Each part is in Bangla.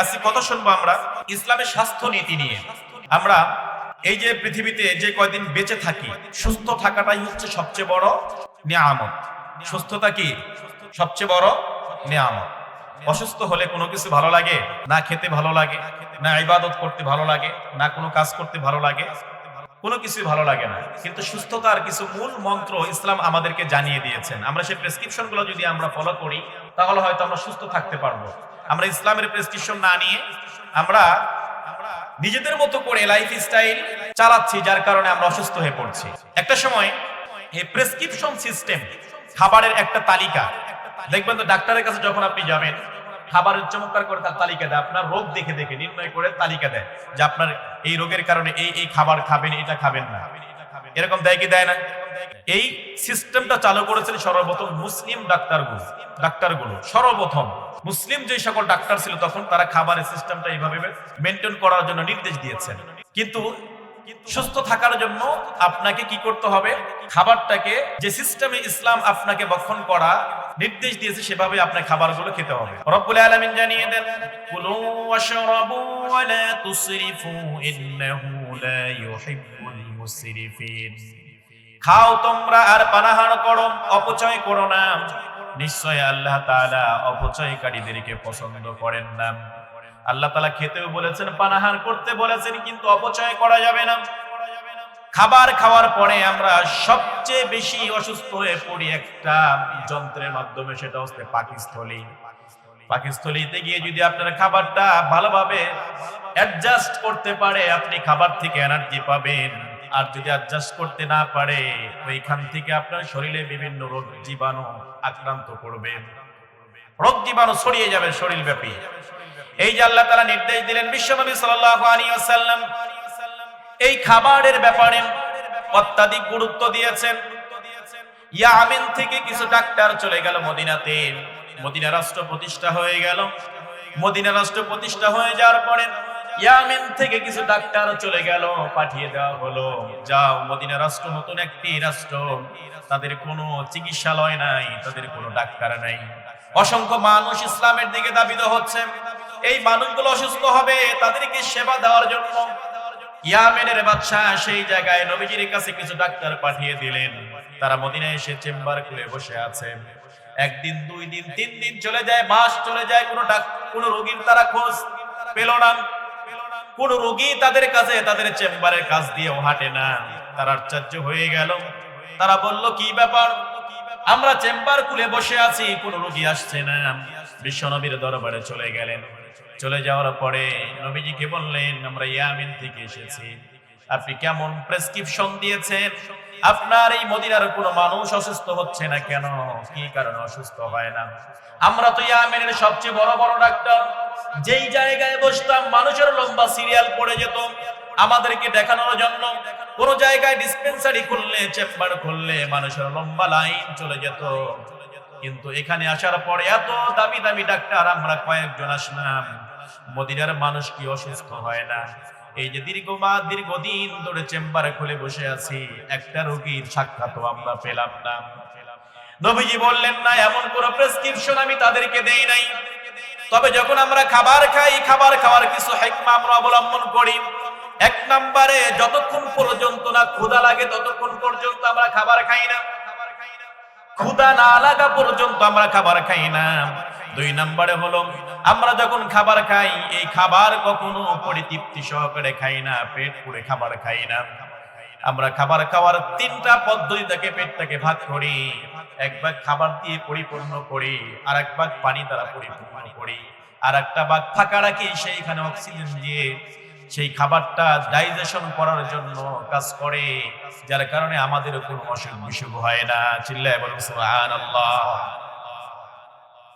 আজকে কথা শুনব আমরা? ইসলামের স্বাস্থ্য নীতি নিয়ে। আমরা এই যে পৃথিবীতে যে কয়দিন বেঁচে থাকি, সুস্থ থাকাটাই হচ্ছে সবচেয়ে বড় নিয়ামত। সুস্থতা কি? সবচেয়ে বড় নিয়ামত। অসুস্থ হলে কোনো কিছু ভালো লাগে? না খেতে ভালো লাগে, না ইবাদত করতে ভালো লাগে, না কোনো কাজ করতে ভালো লাগে। কোনো কিছু ভালো লাগে না। কিন্তু সুস্থতার কিছু মূল মন্ত্র ইসলাম আমাদেরকে জানিয়ে দিয়েছেন। আমরা সেই প্রেসক্রিপশনগুলো যদি আমরা ফলো করি, তাহলে হয়তো আমরা সুস্থ থাকতে পারব। আমরা ইসলামের প্রেসক্রিপশন না নিয়ে আমরা নিজেদের মতো করে লাইফ স্টাইল চালাচ্ছি, যার কারণে আমরা অসুস্থ হয়ে পড়ছি। একটা সময় এই প্রেসক্রিপশন সিস্টেম খাবারের একটা তালিকা। দেখবেন তো ডাক্তারের কাছে যখন আপনি যাবেন খাবারের চমৎকার করে তার তালিকা দেয়, আপনার রোগ দেখে দেখে, নির্ণয় করে তালিকা দেয় যে আপনার এই রোগের কারণে এই এই খাবার খাবেন, এটা খাবেন না। এরকম দেয় কি দেয় না? এই সিস্টেমটা চালু করেছেন সর্বপ্রথম মুসলিম ডাক্তারগুলো ডাক্তারগুলো সর্বপ্রথম। মুসলিম যে সকল ডাক্তার ছিল তখন তারা খাবারের সিস্টেমটা এইভাবে মেনটেন করার জন্য নির্দেশ দিয়েছেন। কিন্তু সুস্থ থাকার জন্য আপনাকে কি করতে হবে? খাবারটাকে যে সিস্টেমে ইসলাম আপনাকে বক্ষণ করা নির্দেশ দিয়েছে, সেভাবে আপনার খাবারগুলো খেতে হবে। রব্বুল আলামিন জানিয়ে দেন, কুলু ওয়াশরাবু ওয়া লা তুসরিফু ইন্নাহু লা ইউহিব্বুল মুসরিফিন। খাও তোমরা আর পানাহার করো, অপচয় করো না। নিশ্চয় আল্লাহ তাআলা অপচয়কারীদেরকে পছন্দ করেন না। আল্লাহ তাআলা খেতেও বলেছেন, পানাহার করতে বলেছেন, কিন্তু অপচয় করা যাবে না। খাবার খাওয়ার পরে আমরা সবচেয়ে বেশি অসুস্থ হয়ে পড়ি একটা যন্ত্রের মাধ্যমে, সেটা হচ্ছে পাকিস্থলী। পাকিস্থলীতে গিয়ে যদি আপনার খাবারটা ভালোভাবে অ্যাডজাস্ট করতে পারে, আপনি খাবার থেকে এনার্জি পাবেন। আর যদি অ্যাডজাস্ট করতে না পারে ওইখান থেকে আপনার শরীরে বিভিন্ন রোগ জীবাণু আক্রান্ত করবে। রোগ জীবাণু ছড়িয়ে যাবে শরীর ব্যাপী এই যে আল্লাহ তারা নির্দেশ দিলেন বিশ্বনবী সাল্লাল্লাহু আলাইহি ওয়াসাল্লাম, এই খাবারের ব্যাপারে অত্যাধিক গুরুত্ব দিয়েছেন। ইয়ামিন থেকে কিছু ডাক্তার চলে গেল মদিনাতে। মদিনা রাষ্ট্র প্রতিষ্ঠা হয়ে গেল। মদিনা রাষ্ট্র প্রতিষ্ঠা হয়ে যাওয়ার পরে ইয়ামিন থেকে কিছু ডাক্তার চলে গেল, পাঠিয়ে দেওয়া হলো। যাও, মদিনা রাষ্ট্র, নতুন একটি রাষ্ট্র। তাদের কোনো চিকিৎসালয় নাই, তাদের কোনো ডাক্তার নাই। অসংখ্য মানুষ ইসলামের দিকে দাবিত হচ্ছে। এই মানুষগুলো অসুস্থ হবে, তাদেরকে সেবা দেওয়ার জন্য। ইয়ামেনের বাদশাহ সেই জায়গায় নবীজির কাছে কিছু ডাক্তার পাঠিয়ে দিলেন। তারা মদিনায় এসে চেম্বার খুলে বসে আছে। একদিন, দুই দিন, তিন দিন চলে যায়, মাস চলে যায়, কোনো ডাক্তার কোনো রোগীর তারা খোঁজ পেল না। কোন রোগী তাদের কাছে, তাদের চেম্বারের কাজ দিয়েও হাঁটে না। তারা আশ্চর্য হয়ে গেল। তারা বলল, কি ব্যাপার? আমরা চেম্বার খুলে বসে আছি, কোন রোগী আসছে না। বিশ্বনবীর দরবারে চলে গেলেন। চলে যাওয়ার পরে নবীজিকে বললেন, আমরা ইয়ামিন থেকে এসেছি। আপনি কেমন প্রেসক্রিপশন দিয়েছেন আপনার এই মদিনার কোনো মানুষ অসুস্থ হচ্ছে না কেন? কি কারণে অসুস্থ হয় না? আমরা তো ইয়ামিনের সবচেয়ে বড় বড় ডাক্তার। যেই জায়গায় বসতাম, মানুষের লম্বা সিরিয়াল পড়ে যেত। আমাদেরকে দেখানোর জন্য কোন জায়গায় ডিসপেন্সারি খুললে চেম্বার খুললে মানুষের লম্বা লাইন চলে যেত। কিন্তু এখানে আসার পরে এত দামি দামি ডাক্তার, আমরা কয়েকজন আসলাম। মদিনার মানুষ কি অসুস্থ হয় না? এই যে দীর্ঘ মা দীর্ঘদিন ধরে চেম্বারে খুলে বসে আছি, একটা রোগীর সাক্ষাৎ আমরা পেলাম না। নবীজি বললেন, না, এমন কোন প্রেসক্রিপশন আমি তাদেরকে দেই নাই। তবে যখন আমরা খাবার খাই, খাবার খাওয়ার কিছু হেকমা আমরা অবলম্বন করি। এক নম্বরে, যতক্ষণ পর্যন্ত না ক্ষুধা লাগে, ততক্ষণ পর্যন্ত আমরা খাবার খাই না। ক্ষুধা না লাগা পর্যন্ত আমরা খাবার খাই না। দুই নম্বরে হলো, আমরা যখন খাবার খাই, এই খাবার কখনো পরিতৃপ্তি সহকারে খাই না, পেট পুড়ে খাবার খাই না। আমরা খাবার খাওয়ার তিনটা পদ্ধতি থেকে পেটটাকে ভাগ করি। এক ভাগ খাবার দিয়ে পরিপূর্ণ করি আর এক ভাগ পানি দ্বারা পরিপূর্ণ করি। আর একটা ভাগ ফাঁকা রাখি, সেইখানে অক্সিজেন দিয়ে সেই খাবারটা ডাইজেশন করার জন্য কাজ করে, যার কারণে আমাদের কোনো অসুখ বিসুখ হয় না। চিল্লায় বলুন, সুবহানাল্লাহ।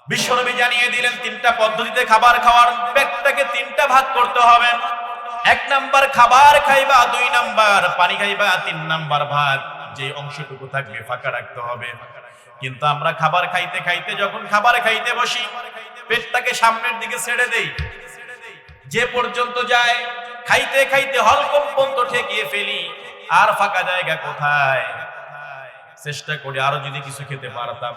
বিশ্বনবী জানিয়ে দিলেন, তিনটা পদ্ধতিতে খাবার খাওয়ার পেটটাকে তিনটা ভাগ করতে হবে। এক নাম্বার খাবার খাইবা, দুই নাম্বার পানি খাইবা, তিন নাম্বার ভাগ যে অংশটুকু থাকবে ফাঁকা রাখতে হবে। কিন্তু আমরা খাবার খাইতে খাইতে যখন খাবার খাইতে বসি, পেটটাকে সামনের দিকে ছেড়ে দেই। যে পর্যন্ত যায়, খাইতে খাইতে হলকম্পন তো ঠেকিয়ে ফেলি, আর ফাঁকা জায়গা কোথায়? চেষ্টা করি আরও যদি কিছু খেতে পারতাম।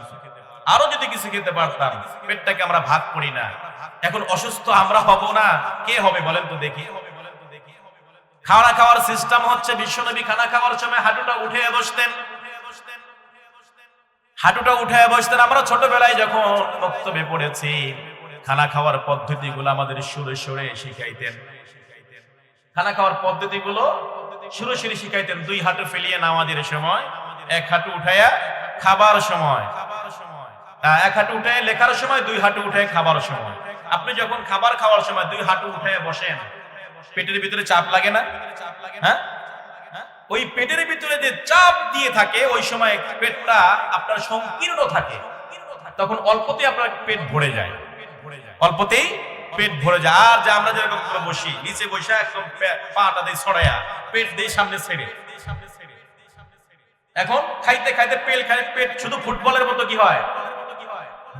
আরও যদি কিছু খেতে পারতাম, পেটটাকে আমরা ভাগ করি না। এখন অসুস্থ আমরা হব না। কে হবে বলেন তো দেখি। খাওয়া খাওয়ার সিস্টেম হচ্ছে বিশ্বনবী খানা খাওয়ার সময় হাঁটুটা উঠে বসতেন। হাঁটুটা উঠে বসতেন। আমরা ছোটবেলায় যখন বক্তব্যে পড়েছি, খানা খাওয়ার পদ্ধতিগুলো আমাদের সুরে সুরে শিখাইতেন। খানা খাওয়ার পদ্ধতিগুলো সুরে সুরে শিখাইতেন। দুই হাঁটু ফেলিয়ে নামাজের সময়, এক হাঁটু উঠাইয়া খাবার সময়। এক হাঁটু উঠে লেখার সময়, দুই হাঁটু উঠে খাবার সময়। আপনি যখন খাবার খাওয়ার সময় দুই হাঁটু উঠে বসেন, পেটের ভিতরে চাপ লাগে না? হ্যাঁ? ওই পেটের ভিতরে যে চাপ দিয়ে থাকে, ওই সময় পেটটা আপনার সংকীর্ণ থাকে। তখন অল্পতে আপনার পেট ভরে যায়। অল্পতেই পেট ভরে যায়। আর যে আমরা যেরকম করে বসি, নিচে বসে একদম পাটা দিয়ে ছড়াইয়া পেট দিয়ে সামনে ছেড়ে। এখন খাইতে খাইতে পেল খাই পেট, শুধু ফুটবলের মতো কি হয়?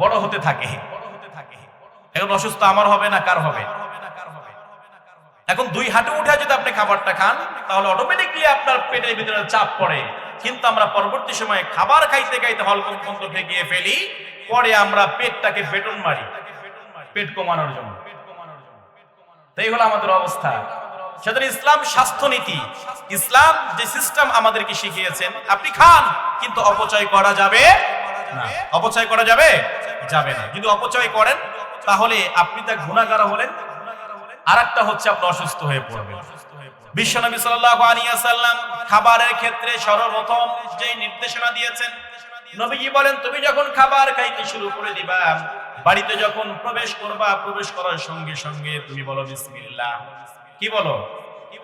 বড় হতে থাকে। এখন অসুস্থ আমার হবে না, কার হবে? এখন দুই হাঁটু উঠে যদি আপনি খাবারটা খান, তাহলে অটোমেটিকলি আপনার পেটের ভিতরে চাপ পড়ে। কিন্তু আমরা পরবর্তী সময়ে খাবার খাইতে খাইতে হলকম পর্যন্ত গিয়ে ফেলি, পরে আমরা পেটটাকে বেটন মারি, পেট কমানোর জন্য। তো এই হলো আমাদের অবস্থা। সেজন্য ইসলাম স্বাস্থ্যনীতি, ইসলাম যে সিস্টেম আমাদেরকে শিখিয়েছেন, আপনি খান, কিন্তু অপচয় করা যাবে না। অপচয় করা যাবে? যাবে না। যদি অপচয় করেন, তাহলে আপনি তা গুণাগার হলেন। আর একটা হচ্ছে আপনি অসুস্থ হয়ে পড়বেন। বিশ্বনবী সাল্লাল্লাহু আলাইহি ওয়াসাল্লাম খাবারের ক্ষেত্রে সর্বপ্রথম যে নির্দেশনা দিয়েছেন, নবীজি বলেন, তুমি যখন খাবার খাইতে শুরু করে দিবা, বাড়িতে যখন প্রবেশ করবা, প্রবেশ করার সঙ্গে সঙ্গে তুমি বলো, বিসমিল্লাহ। কি বলো?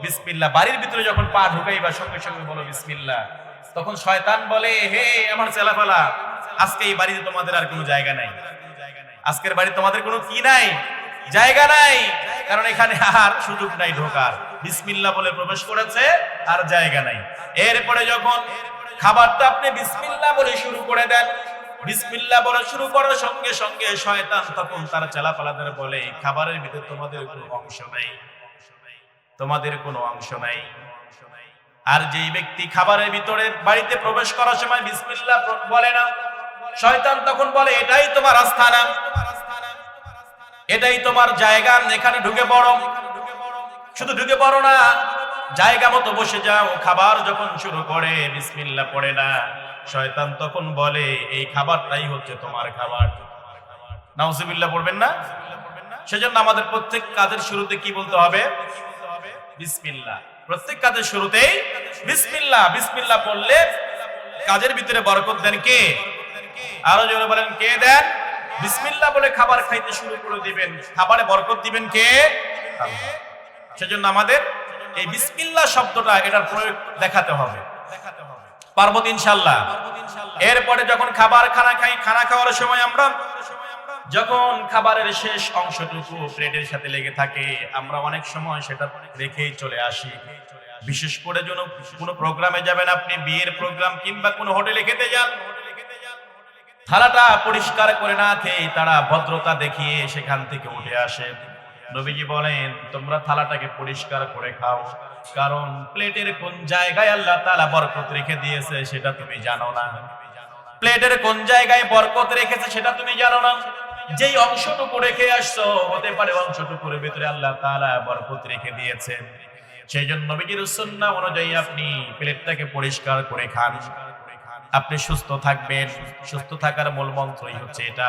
বিসমিল্লাহ। বাড়ির ভিতরে যখন পা ঢুকাইবা, সঙ্গে সঙ্গে বলো, বিসমিল্লাহ। তখন শয়তান বলে, হে আমার চেলাফালা আজকে এই বাড়িতে তোমাদের আর কোনো জায়গা নাই। আজকের বাড়ি তোমাদের কোনো কি নাই? জায়গা নাই। কারণ এখানে আর সুযোগ নাই ঢোকার। বিসমিল্লাহ বলে প্রবেশ করেছে, আর জায়গা নাই। এরপরে যখন খাবারটা আপনি বিসমিল্লাহ বলে শুরু করে দেন, বিসমিল্লাহ বলে শুরু করার সঙ্গে সঙ্গে শয়তান তখন তার চালাপালাদের বলে, খাবারের ভিতরে তোমাদের কোনো অংশ নাই। তোমাদের কোনো অংশ নাই। আর যেই ব্যক্তি খাবারের ভিতরে বাড়িতে প্রবেশ করার সময় বিসমিল্লাহ বলে না শয়তান তখন বলে, এটাই তোমার আস্থানা। এটাই তোমার জায়গা। এখানে ঢুকে পড়ো। শুধু ঢুকে পড়ো না, জায়গা মতো বসে যাও। খাবার যখন শুরু করে বিসমিল্লা পড়ে না। শয়তান তখন বলে, এই খাবারটাই হচ্ছে তোমার খাবার। নাউজুবিল্লাহ পড়বেন না? সেজন্য আমাদের প্রত্যেক কাজের শুরুতে কি বলতে হবে? বিসমিল্লাহ। প্রত্যেক কাজের শুরুতেই বিসমিল্লাহ। বিসমিল্লাহ পড়লে কাজের ভিতরে বরকত দেন কে? আরও জোরে বলেন, কে দেন? বিসমিল্লাহ বলে খাবার খাইতে শুরু করে দিবেন। খাবারে বরকত দিবেন কে? সেজন্য আমাদের এই বিসমিল্লাহ শব্দটা এটার প্রয়োগ দেখাতে হবে। পার্বত ইনশাল্লাহ এরপরে যখন খাবার খানা খাই, খানা খাওয়ার সময় আমরা যখন খাবারের শেষ অংশটুকু প্লেটের সাথে লেগে থাকে, আমরা অনেক সময় সেটা রেখেই চলে আসি। বিশেষ করে যেন কোনো প্রোগ্রামে যাবেন আপনি, বিয়ের প্রোগ্রাম কিংবা কোনো হোটেলে খেতে যান থালাটা পরিষ্কার করে না খেয়ে তারা ভদ্রতা দেখিয়ে সেখান থেকে উঠে আসে। নবীজি বলেন, তোমরা থালাটাকে পরিষ্কার করে খাও, কারণ প্লেটের কোন জায়গায় আল্লাহ তাআলা বরকত রেখে দিয়েছে সেটা তুমি জানো না। প্লেটের কোন জায়গায় বরকত রেখেছে সেটা তুমি জানো না। যেই অংশটুকু রেখে আসছো, হতে পারে অংশটুকুর ভিতরে আল্লাহ তাআলা বরকত রেখে দিয়েছেন সেই জন্য নবীজির সুন্নাহ অনুযায়ী আপনি প্লেটটাকে পরিষ্কার করে খান। আপনি সুস্থ থাকবেন। সুস্থ থাকার মূল মন্ত্রই হচ্ছে এটা।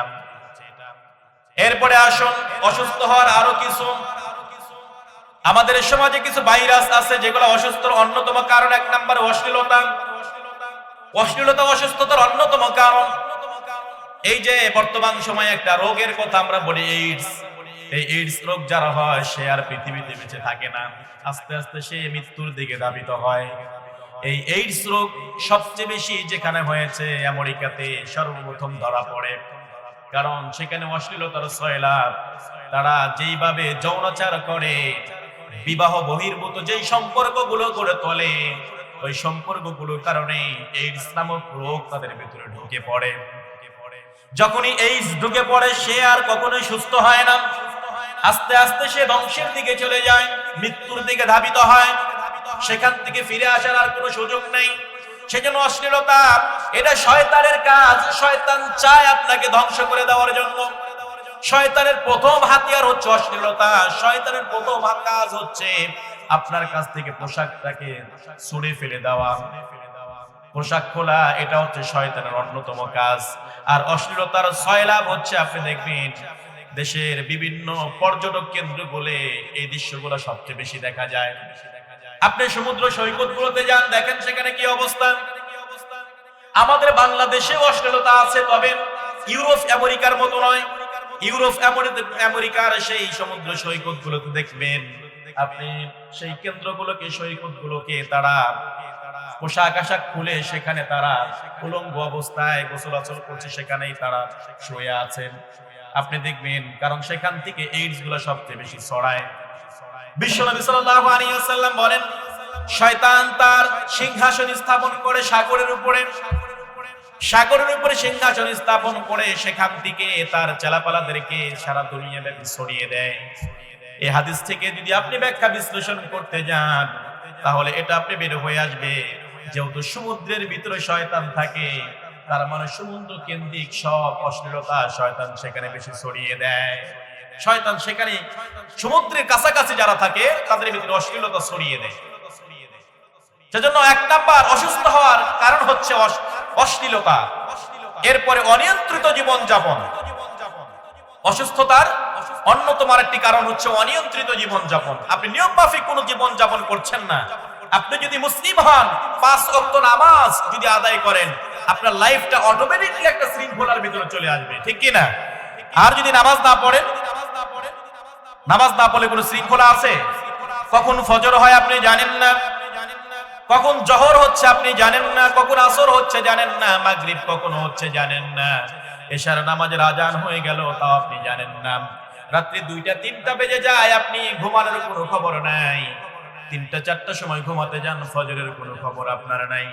এরপরে আসুন, অসুস্থ হওয়ার আরও কিছু। আমাদের সমাজে কিছু ভাইরাস আছে যেগুলো অসুস্থর অন্যতম কারণ, এক নম্বর অশ্লীলতা। অশ্লীলতা অসুস্থতার অন্যতম কারণ। এই যে বর্তমান সময়ে একটা রোগের কথা আমরা বলি এইডস এই এইডস রোগ যারা হয়, সে আর পৃথিবীতে বেঁচে থাকে না। আস্তে আস্তে সে মৃত্যুর দিকে ধাবিত হয়। এই এইডস রোগ সবচেয়ে বেশি যেখানে হয়েছে আমেরিকাতে সর্বপ্রথম ধরা পড়ে। কারণ সেখানে অশ্লীলতার সয়লাভ তারা যেইভাবে যৌনাচার করে, বিবাহ বহির্ভূত যেই সম্পর্কগুলো গড়ে তোলে, ওই সম্পর্কগুলোর কারণে এইডস নামক রোগ তাদের ভিতরে ঢুকে পড়ে। যখনই এইডস ঢুকে পড়ে, সে আর কখনোই সুস্থ হয় না। আস্তে আস্তে সে ধ্বংসের দিকে চলে যায়, মৃত্যুর দিকে ধাবিত হয়। সেখান থেকে ফিরে আসার আর কোনো সুযোগ নেই। সেজন্য অশ্লীলতা, এটা শয়তানের কাজ। শয়তান চায় আপনাকে ধ্বংস করে দেওয়ার জন্য। শয়তানের প্রথম হাতিয়ার হচ্ছে অশ্লীলতা। শয়তানের প্রথম কাজ হচ্ছে আপনার কাছ থেকে পোশাকটাকে ছুঁড়ে ফেলে দেওয়া। পোশাক খোলা, এটা হচ্ছে শয়তানের অন্যতম কাজ। আর অশ্লীলতার ছয় লাভ হচ্ছে, আপনি দেখবেন, দেশের বিভিন্ন পর্যটক কেন্দ্র বলে এই দৃশ্যগুলো সবচেয়ে বেশি দেখা যায়। আপনি সমুদ্র সৈকত গুলোতে যান, দেখেন সেখানে কি অবস্থা আমাদের বাংলাদেশে অশ্লীলতা আছে, তবে ইউরোপ আমেরিকার মতো নয়। ইউরোপ আমেরিকার সেই সমুদ্র সৈকত গুলোতে দেখবেন আপনি সেই কেন্দ্রগুলোকে সৈকত গুলোকে তারা পোশাক আশাক খুলে সেখানে তারা উলঙ্গ অবস্থায় গোসল আচল করছে, সেখানেই তারা শুয়ে আছেন। আপনি দেখবেন, কারণ সেখান থেকে এইডসগুলো সবচেয়ে বেশি ছড়ায়। বলেন, শয়তান তার সিংহাসন স্থাপন করে সাগরের উপরে সাগরের উপরে সিংহাসন স্থাপন করে সেখান থেকে তার চেলাপালাদেরকে সারা দুনিয়া দেয়। এই হাদিস থেকে যদি আপনি ব্যাখ্যা বিশ্লেষণ করতে যান, তাহলে এটা আপনি বের হয়ে আসবে। যেহেতু সমুদ্রের ভিতরে শয়তান থাকে, তার মানে সমুদ্র কেন্দ্রিক সব অশ্লীলতা শয়তান সেখানে বেশি ছড়িয়ে দেয়। শয়তান সেখানে সমুদ্রের কাছাকাছি যারা থাকে, তাদের ভিতরে অশ্লীলতা ছড়িয়ে দেয়। সেজন্য এক নাম্বার অসুস্থ হওয়ার কারণ হচ্ছে অশ্লীলতা। এরপরে অনিয়ন্ত্রিত জীবন যাপন অসুস্থতার অন্যতম আরেকটি কারণ হচ্ছে অনিয়ন্ত্রিত জীবন যাপন আপনি নিয়ম মাফিক কোনো জীবন যাপন করছেন না। আপনি যদি মুসলিম হন, পাঁচ ওয়াক্ত নামাজ যদি আদায় করেন, আপনার লাইফটা অটোমেটিকলি একটা শৃঙ্খলার ভিতরে চলে আসবে। ঠিক কি না আর যদি নামাজ না পড়েন নামাজ না পড়লে কোনো শৃঙ্খলা আছে? কখন ফজর হয় আপনি জানেন না? কখন জহর হচ্ছে আপনি জানেন না? কখন আসর হচ্ছে জানেন না? মাগরিব কখন হচ্ছে জানেন না? এশার নামাজের আজান হয়ে গেল, তাও আপনি জানেন না। রাত্রি দুইটা, তিনটা বেজে যায়, আপনি ঘুমানোর কোনো খবর নাই। তিনটা, চারটা সময় ঘুমাতে যান, ফজরের কোনো খবর আপনার নাই।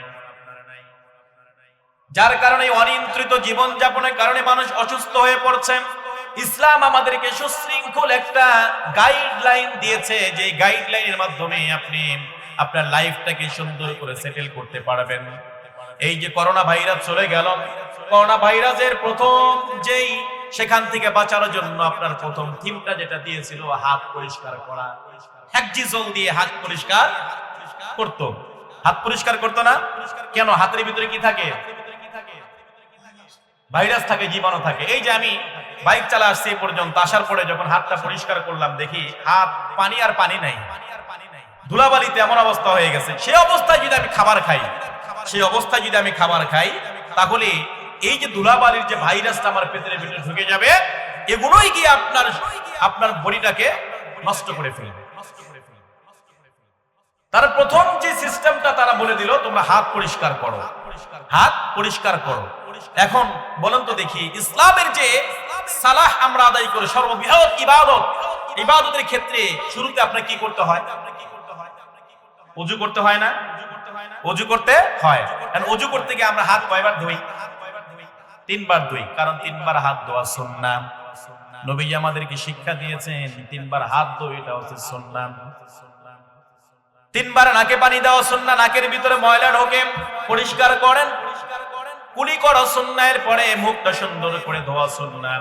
যার কারণে অনিয়ন্ত্রিত জীবন যাপনের কারণে মানুষ অসুস্থ হয়ে পড়ছে। ইসলাম আমাদেরকে সুশৃঙ্খল একটা গাইডলাইন দিয়েছে, যে গাইডলাইনের মাধ্যমে আপনি আপনার লাইফটাকে সুন্দর করে সেটেল করতে পারবেন। এই যে করোনা ভাইরাস চলে গেল করোনা ভাইরাসের প্রথম যেই সেখান থেকে বাঁচানোর জন্য আপনার প্রথম থিমটা যেটা দিয়েছিল, হাত পরিষ্কার করা। হ্যাকজিজল দিয়ে হাত পরিষ্কার করতো। হাত পরিষ্কার করতো না? কেন? হাতের ভিতরে কি থাকে? ভাইরাস থাকে, জীবাণু থাকে। এই যে আমি বাইক চালা আসছি পর্যন্ত, আসার পরে যখন হাতটা পরিষ্কার করলাম, দেখি হাত পানি আর পানি নাই। ধুলাবালিতে এমন অবস্থা হয়ে গেছে। সেই অবস্থায় যদি আমি খাবার খাই সেই অবস্থায় যদি আমি খাবার খাই, তাহলে এই যে ধুলাবালির যে ভাইরাসটা আমার পেটের ভিতরে ঢুকে যাবে, এগুলোই গিয়ে আপনার আপনার বডিটাকে নষ্ট করে ফেলবে। তার প্রথম যে সিস্টেমটা তারা বলে দিল, তোমরা হাত পরিষ্কার করো। হাত পরিষ্কার করো। এখন বলেন তো দেখি, ইসলামের যে সালাহ আমরা আদায় করে সর্ববৃহৎ ইবাদত, ইবাদতের ক্ষেত্রে শুরুতে আপনার কি করতে হয়? অজু করতে হয় না? অজু করতে হয়। কারণ অজু করতে গিয়ে আমরা হাত কয়বার ধুই? তিনবার ধুই। কারণ তিনবার হাত ধোয়া সুন্নাহ। নবী আমাদেরকে শিক্ষা দিয়েছেন, তিনবার হাত ধোয় এটা হচ্ছে সুন্নাহ। তিনবার নাকে পানি দেওয়া সুন্না নাকের ভিতরে ময়লা ঢোকে, পরিষ্কার করেন কুলি করা সুন্নায়ের পরে মুখটা সুন্দর করে ধোয়া সুন্না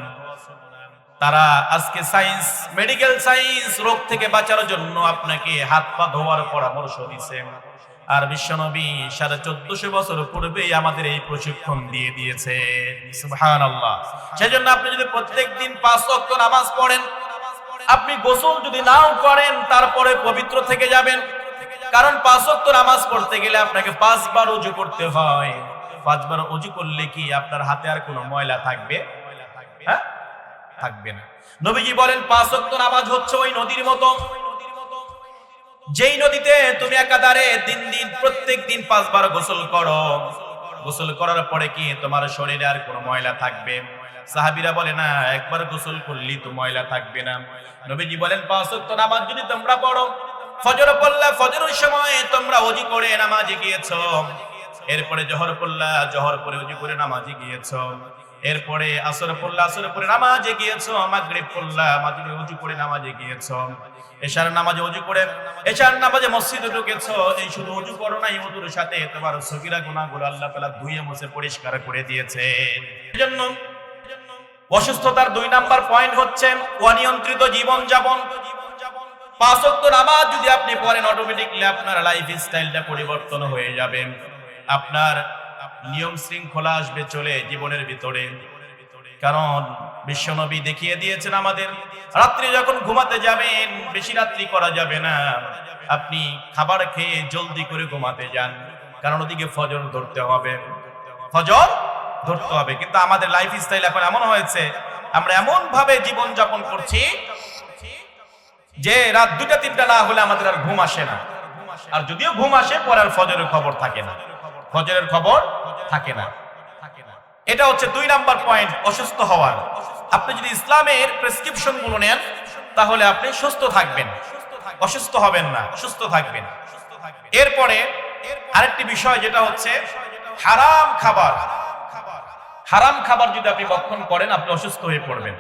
তারা আজকে সায়েন্স মেডিকেল সায়েন্স রোগ থেকে বাঁচানোর জন্য আপনাকে হাত পা ধোয়ার পরামর্শ দিছে। আর বিশ্বনবী সাড়ে চোদ্দশো বছর পূর্বেই আমাদের এই প্রশিক্ষণ দিয়ে দিয়েছে। সেজন্য আপনি যদি প্রত্যেক দিন পাঁচ ওয়াক্ত নামাজ পড়েন, আপনি গোসল যদি নাও করেন, তারপরে পবিত্র থেকে যাবেন। কারণ পাঁচ ওয়াক্ত নামাজ পড়তে গেলে আপনাকে পাঁচবার উজু করতে হয়। পাঁচবার উজু করলে কি আপনার হাতে আর কোনো ময়লা থাকবে? হ্যাঁ? থাকবে না। নবীজি বলেন, পাঁচ ওয়াক্ত নামাজ হচ্ছে ওই নদীর মতো। যেই নদীতে তুমি একাধারে দিন দিন, প্রত্যেক দিন পাঁচবার গোসল করো, গোসল করার পরে কি তোমার শরীরে আর কোনো ময়লা থাকবে? সাহাবিরা বলে, না, একবার গোসল করলি তো ময়লা থাকবে না। নবীজি বলেন, পাঁচ ওয়াক্ত নামাজ যদি তোমরা পড়ো, ফজর পড়লা ফজরের সময় তোমরা ওজি করে নামাজে গিয়েছো। এরপরে জহর পড়লা জহর পরে ওজি করে নামাজে গিয়েছো। এরপরে আসরে পড়লা আসরে পড়ে নামাজে গিয়েছো। মাগরিব পড়লা মাগরিবে উজু করে নামাজে গিয়েছো। এশার নামাজে উজু করে, এশার নামাজে মসজিদে ঢুকেছো। এই শুধু উজু করো না এই উজুর সাথে, তোমার সগিরা গুনাহগুলো আল্লাহ তাআলা ধুয়ে মুছে পরিষ্কার করে দিয়েছে। এজন্য অসুস্থতার দুই নাম্বার পয়েন্ট হচ্ছে অনিয়ন্ত্রিত জীবন যাপন পাঁচ নামাজ যদি আপনি পড়েন অটোমেটিকলি আপনার লাইফ স্টাইলটা পরিবর্তন হয়ে যাবে। আপনার নিয়ম শৃঙ্খলা আসবে চলে জীবনের ভিতরে। কারণ বিশ্বনবী দেখিয়ে দিয়েছেন আমাদের, রাত্রি যখন ঘুমাতে যাবেন, বেশি রাত্রি করা যাবে না। আপনি খাবার খেয়ে জলদি করে ঘুমাতে যান, কারণ ওদিকে ফজর ধরতে হবে। ফজর ধরতে হবে। কিন্তু আমাদের লাইফ স্টাইল এখন এমন হয়েছে, আমরা এমন ভাবে জীবন যাপন করছি যে রাত দুটা তিনটা না হলে আমাদের আর ঘুম আসে না। আর যদিও ঘুম আসে, পরে আর ফজরের খবর থাকে না। ফজরের খবর থাকে না। এটা হচ্ছে দুই নাম্বার পয়েন্ট অসুস্থ হওয়ার। আপনি যদি ইসলামের প্রেসক্রিপশনগুলো নেন, তাহলে আপনি সুস্থ থাকবেন। অসুস্থ হবেন না, সুস্থ থাকবেন। এরপরে আরেকটি বিষয় যেটা হচ্ছে হারাম খাবার। হারাম খাবার যদি আপনি বক্ষণ করেন, আপনি অসুস্থ হয়ে পড়বেন।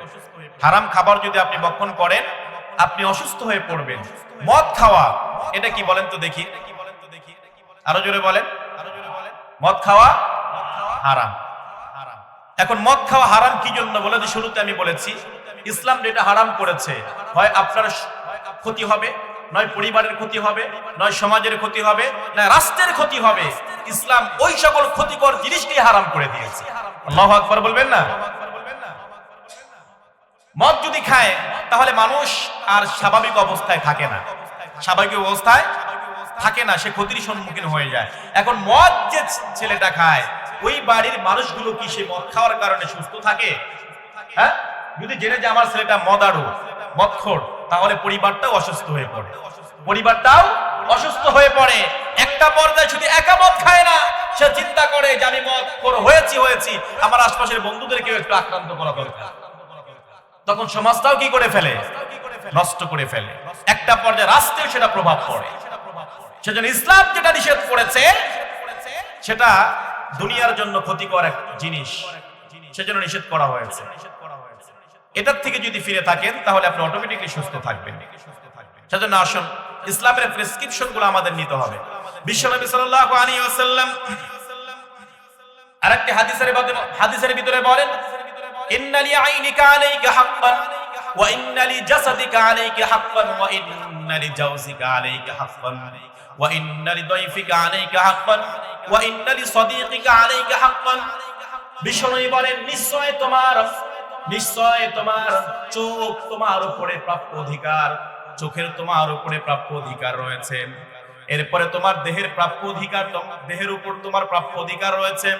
হারাম খাবার যদি আপনি বক্ষণ করেন, আপনি অসুস্থ হয়ে পড়বেন। মদ খাওয়া, এটা কি বলেন তো দেখি। আরও জোরে বলেন। মদ খাওয়া হারাম। এখন মদ খাওয়া হারাম কি জন্য? বলে যে শুরুতে আমি বলেছি, ইসলাম যেটা হারাম করেছে, হয় আপনার ক্ষতি হবে, নয় পরিবারের ক্ষতি হবে, নয় সমাজের ক্ষতি হবে না রাষ্ট্রের ক্ষতি হবে। ইসলাম ওই সকল ক্ষতিকর জিনিসটি হারাম করে দিয়েছে। আল্লাহ আকবর বলবেন না? মদ যদি খায়, তাহলে মানুষ আর স্বাভাবিক অবস্থায় থাকে না। স্বাভাবিক অবস্থায় থাকে না, সে ক্ষতির সম্মুখীন হয়ে যায়। এখন মদ যে ছেলেটা খায়, ওই বাড়ির মানুষগুলো কি সে মদ খাওয়ার কারণে সুস্থ থাকে? হ্যাঁ? যদি জেনে যে আমার ছেলেটা মদারু, মদখোর, তাহলে পরিবারটাও অসুস্থ হয়ে পড়ে। পরিবারটাও অসুস্থ হয়ে পড়ে। একটা পর্যায়ে শুধু একা মদ খায় না, সে চিন্তা করে যে আমি মদ হয়েছি হয়েছি। আমার আশপাশের বন্ধুদেরকেও একটু আক্রান্ত করা দরকার। তখন সমাজটাও কি করে ফেলে? নষ্ট করে ফেলে। একটা পর্যায়ে রাষ্ট্রেও সেটা প্রভাব পড়ে। সেজন্য ইসলাম যেটা নিষেধ করেছে, সেটা দুনিয়ার জন্য ক্ষতিকর এক জিনিস। সেজন্য নিষেধ করা হয়েছে। এটার থেকে যদি ফিরে থাকেন, তাহলে আপনি অটোমেটিকলি সুস্থ থাকবেন। সেজন্য আসুন, ইসলামের প্রেসক্রিপশনগুলো আমাদের নিতে হবে। বিশ্বনবী সাল্লাল্লাহু আলাইহি ওয়াসাল্লাম আরেকটি হাদিসের হাদিসের ভিতরে বলেন, ইন্নালি আইনিকা আলাইকা হাক্কান। ওয়া ইন্নালি জাসাদিকা আলাইকা হাক্কান ওয়া ইন্নালি জাওজিকা আলাইকা হাক্কান। ওয়া ইন্নালি দাইফিকা আলাইকা হাক্কান। ওয়া ইন্নালি সাদিকিকা আলাইকা হাক্কান। বিষ্ণু বলেন, নিশ্চয় তোমার নিশ্চয় তোমার চোখ তোমার উপরে প্রাপ্য অধিকার, চোখের তোমার উপরে প্রাপ্য অধিকার রয়েছে। এরপরে তোমার দেহের প্রাপ্য অধিকার দেহের উপর তোমার প্রাপ্য অধিকার রয়েছে।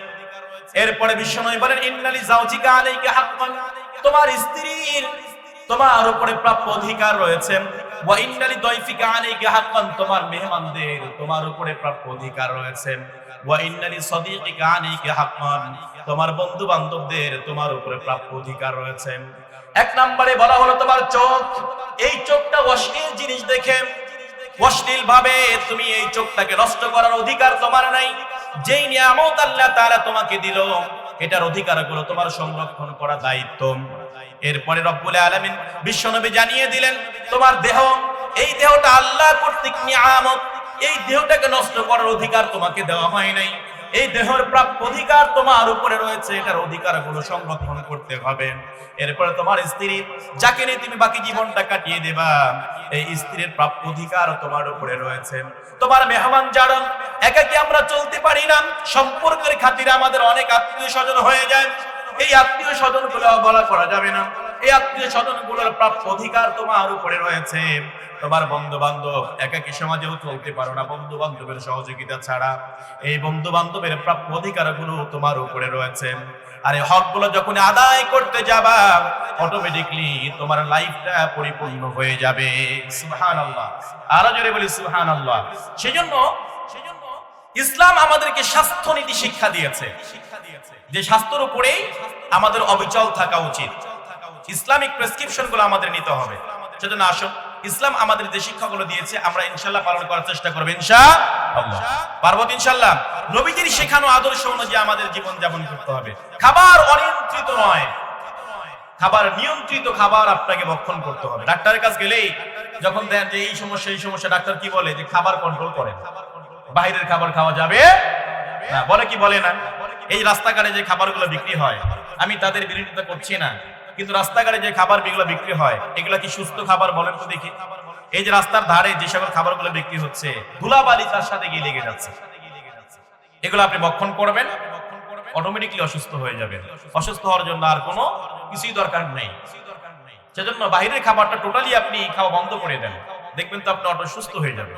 এরপরে বিশ্বনবী বলেন, ইন্নালি জাওজিকা আলাইকা হাক্কান। তোমার স্ত্রীর তোমার উপরে প্রাপ্য অধিকার রয়েছে। তোমার মেহমানদের তোমার উপরে প্রাপ্য অধিকার রয়েছে। তোমার বন্ধু বান্ধবদের তোমার উপরে প্রাপ্য অধিকার রয়েছে। এক নম্বরে বলা হলো তোমার চোখ, এই চোখটা অশ্লীল জিনিস দেখে। অশ্লীল ভাবে তুমি এই চোখটাকে নষ্ট করার অধিকার তোমার নাই। যেই নিয়ামত আল্লাহ তাআলা তোমাকে দিল, এটার অধিকারগুলো তোমার সংরক্ষণ করা দায়িত্ব। এরপরে রব্বুল আলামিন বিশ্বনবী জানিয়ে দিলেন, তোমার দেহ, এই দেহটা আল্লাহ কর্তৃক নিয়ামত। এই দেহটাকে নষ্ট করার অধিকার তোমাকে দেওয়া হয় নাই। এই দেহের প্রাপ্য অধিকার তোমার উপরে রয়েছে, এটার অধিকারগুলো সংরক্ষণ করতে হবে। এরপরে তোমার স্ত্রী, যাকে নিয়ে তুমি বাকি জীবনটা কাটিয়ে দেবা, এই স্ত্রীর প্রাপ্য অধিকার তোমার উপরে রয়েছে। তোমার মেহমান যারা একাকি আমরা চলতে পারি না। সম্পর্কের খাতিরে আমাদের অনেক আত্মীয় স্বজন হয়ে যায়। এই আত্মীয় স্বজনগুলো বলা করা যাবে না। এই আত্মীয় স্বজনগুলোর প্রাপ্য অধিকার তোমার উপরে রয়েছে। তোমার বন্ধু বান্ধব একাকি সমাজেও চলতে পারো না বন্ধু বান্ধবের সহযোগিতা ছাড়া। এই বন্ধু বান্ধবের প্রাপ্য অধিকারগুলো তোমার উপরে রয়েছে। আর এই হকগুলো যখন আদায় করতে যাবা অটোমেটিকলি তোমার লাইফটা পরিপূর্ণ হয়ে যাবে। সুবহান আল্লাহ আরও জোরে বলি সুবহান আল্লাহ সেজন্য সেজন্য ইসলাম আমাদেরকে স্বাস্থ্য নীতি শিক্ষা দিয়েছে। যে স্বাস্থ্যের উপরেই আমাদের অবিচল থাকা উচিত। ইসলামিক প্রেসক্রিপশনগুলো আমাদের নিতে হবে। সেজন্য আসুন, ইসলাম আমাদের যে শিক্ষাগুলো দিয়েছে, আমরা ইনশাল্লাহ পালন করার চেষ্টা করব ইনশা পারব তো ইনশাল্লাহ নবীজির শেখানো আদর্শ অনুযায়ী আমাদের জীবন যাপন করতে হবে। খাবার অনিয়ন্ত্রিত নয়। খাবার নিয়ন্ত্রিত খাবার আপনাকে ভক্ষণ করতে হবে। ডাক্তারের কাছে গেলেই যখন দেন যে এই সমস্যা এই সমস্যা, ডাক্তার কি বলে? যে খাবার কন্ট্রোল করেন। বাইরের খাবার খাওয়া যাবে বলে কি বলে না? এই রাস্তাঘাটে যে খাবারগুলো বিক্রি হয় আমি তাদের বিরোধিতা করছি না। কিন্তু রাস্তাঘাটে যে খাবার যেগুলো বিক্রি হয়, এগুলো কি সুস্থ খাবার বলেন তো দেখি। এই যে রাস্তার ধারে যে সকল খাবারগুলো বিক্রি হচ্ছে, ধুলাবালি তার সাথে গিয়ে লেগে যাচ্ছে। এগুলো আপনি ভক্ষণ করবেন অটোমেটিকলি অসুস্থ হয়ে যাবেন। অসুস্থ হওয়ার জন্য আর কোনো কিছুই দরকার নেই। সেজন্য বাইরের খাবারটা টোটালি আপনি খাওয়া বন্ধ করে দেন। দেখবেন তো আপনি অটো সুস্থ হয়ে যাবে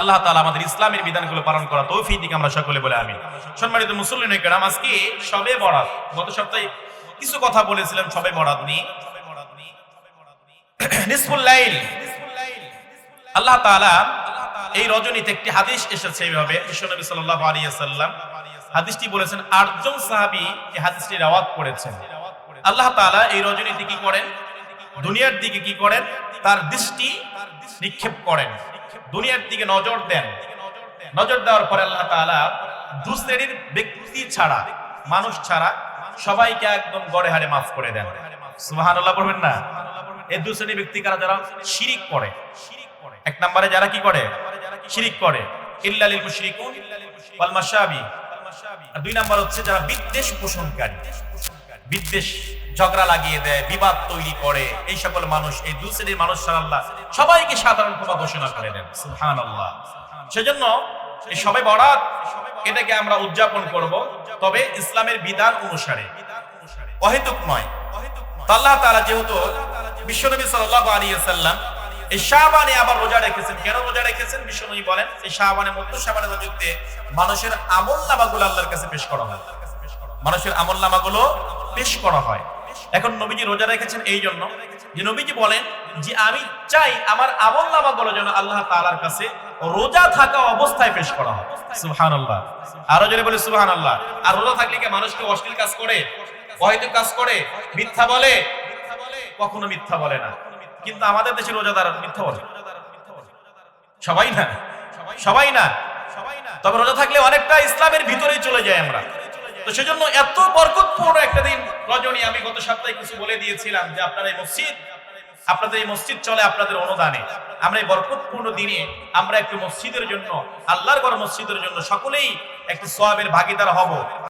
আল্লাহ তাআলা আমাদের ইসলামের বিধানগুলো পালন করা তৌফিক দিকে আমরা সকলে বলে আমি সম্মানিত মুসলিম কেরাম আজকে সবে বরাত, গত সপ্তাহে কিছু কথা বলেছিলাম, সবে বরাত নিয়ে। আল্লাহ এই রজনীতে একটি হাদিস এসেছে এইভাবে সাল্লাম হাদিসটি বলেছেন, আটজন সাহাবী এই হাদিসটি রাওয়াত করেছেন। আল্লাহ তাআলা এই রজনীতে কি করেন? দুনিয়ার দিকে কি করেন? তার দৃষ্টি নিক্ষেপ করেন। দুনিয়ার দিকে নজর দেন। নজর দেওয়ার পরে আল্লাহ তাআলা দু শ্রেণির ব্যক্তি ছাড়া, মানুষ ছাড়া সবাইকে একদম গড়ে হারে মাফ করে দেন। সুবহানাল্লাহ বলবেন না? এই দু শ্রেণির ব্যক্তি কারা? যারা শিরিক করে। এক নম্বরে যারা কি করে? শিরিক করে। মুশরিকুন ওয়াল মাশাবি। আর দুই নাম্বার হচ্ছে যারা বিদ্বেষ পোষণকারী। বিদ্বেষ ঝগড়া লাগিয়ে দেয়, বিবাদ তৈরি করে। এই সকল মানুষ, এই দু শ্রেণির মানুষ ছাড়া আল্লাহ সবাইকে সাধারণ ক্ষমা ঘোষণা করে দেন। সুবহানাল্লাহ। সেজন্য এই সবে বরাত, এটাকে আমরা উদযাপন করব। তবে ইসলামের বিধান অনুসারে। অহেতুক নয় আল্লাহ যেহেতু বিশ্বনবী ওয়াসাল্লাম এই আবার রোজা রেখেছেন, কেন রোজা রেখেছেন? বিশ্বনবী বলেন, এই শাবানে, মধ্য শাবানে রজনীতে মানুষের আমল নামাগুলো আল্লাহর কাছে পেশ করা হয়। মানুষের আমল নামাগুলো পেশ করা হয়। এখন নবীজি রোজা রেখেছেন এই জন্য যে নবীজি বলেন যে আমি চাই আমার আমল নামাগুলো যেন আল্লাহ তাআলার কাছে রোজা থাকা অবস্থায় পেশ করা হয়। সুবহানাল্লাহ। আরও জোরে বলে সুবহানাল্লাহ। আর রোজা থাকলে কি মানুষকে অশ্লীল কাজ করে? অহেতুক কাজ করে? মিথ্যা বলে? কখনো মিথ্যা বলে না। কিন্তু আমাদের দেশে রোজাদার মিথ্যা বলে। সবাই না? সবাই না? তবে রোজা থাকলে অনেকটা ইসলামের ভিতরেই চলে যায় আমরা। তো সেজন্য এত বরকতপূর্ণ একটা দিন রজনী, আমি গত সপ্তাহে কিছু বলে দিয়েছিলাম যে আপনারা এই মসজিদ, আপনাদের এই মসজিদ চলে আপনাদের অনুদানে। আমরা এই বরকতপূর্ণ দিনে আমরা একটু মসজিদের জন্য, আল্লাহর ঘর মসজিদের জন্য সকলেই একটু সোয়াবের ভাগিদার হব।